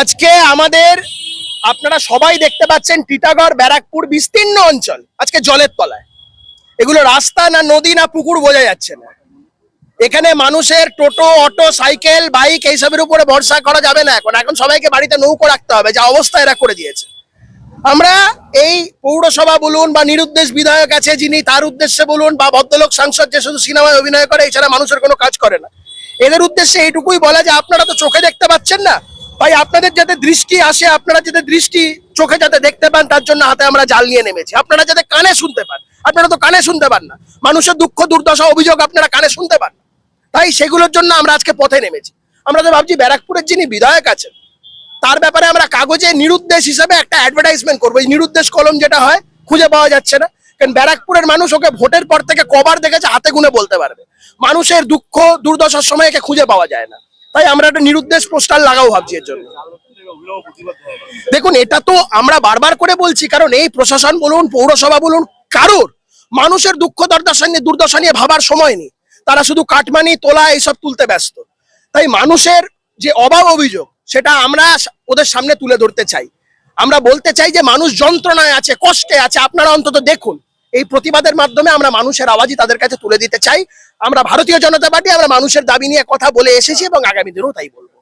আজকে আমাদের, আপনারা সবাই দেখতে পাচ্ছেন টিটাগড়, ব্যারাকপুর বিস্তীর্ণ অঞ্চল, আজকে জলের তলায়। এগুলো রাস্তা না নদী না পুকুর বোঝা যাচ্ছে না। এখানে মানুষের টোটো, অটো, সাইকেল, বাইক, এইসবের উপরে ভরসা করা যাবে না এখন। এখন সবাইকে বাড়িতে নৌকো রাখতে হবে, যা অবস্থা এরা করে দিয়েছে। আমরা এই পৌরসভা বলুন বা নিরুদ্দেশ বিধায়ক আছে যিনি, তার উদ্দেশ্যে বলুন বা ভদ্রলোক সাংসদ যে শুধু সিনেমায় অভিনয় করে, এছাড়া মানুষের কোনো কাজ করে না। এদের উদ্দেশ্যে এইটুকুই বলা যে আপনারা তো চোখে দেখতে পাচ্ছেন না। ভাই, আপনাদের যাতে দৃষ্টি আসে, আপনারা যাতে দৃষ্টি চোখে যাতে দেখতে পান, তার জন্য হাতে আমরা জাল নিয়ে নেমেছি। আপনারা যাতে কানে শুনতে পান। আপনারা তো কানে শুনতে পান না। মানুষের দুঃখ, দুর্দশা, অভিযোগ আপনারা কানে শুনতে পান। না তাই সেগুলোর জন্য আমরা আজকে পথে নেমেছি। আমরা তো ভাবছি, ব্যারাকপুরের যিনি বিধায়ক আছেন, তার ব্যাপারে আমরা কাগজে নিরুদ্দেশ হিসেবে একটা অ্যাডভার্টাইজমেন্ট করব। এই নিরুদ্দেশ কলম যেটা হয়, খুঁজে পাওয়া যাচ্ছে না। কারণ ব্যারাকপুরের মানুষ ওকে ভোটের পর থেকে কবার দেখেছে, হাতে গুনে বলতে পারবে। মানুষের দুঃখ, দুর্দশার সময় একে খুঁজে পাওয়া যায় না। তাই আমরা একটা নিরুদ্দেশ পোস্টার লাগাও ভাবছি এর জন্য। দেখুন, এটা তো আমরা বারবার করে বলছি, কারণ এই প্রশাসন বলুন, পৌরসভা বলুন, কারোর মানুষের দুঃখ, দুর্দশা নিয়ে দুর্দশা নিয়ে ভাবার সময় নেই। তারা শুধু কাটমানি, তোলা, এইসব তুলতে ব্যস্ত। তাই মানুষের যে অভাব অভিযোগ, সেটা আমরা ওদের সামনে তুলে ধরতে চাই। আমরা বলতে চাই যে মানুষ যন্ত্রণায় আছে, কষ্টে আছে, আপনারা অন্তত দেখুন। এই প্রতিবাদের মাধ্যমে আমরা মানুষের আওয়াজই তাদের কাছে তুলে দিতে চাই। আমরা ভারতীয় জনতা পার্টি, আমরা মানুষের দাবি নিয়ে কথা বলে এসেছি এবং আগামী দিনেও তাই বলব।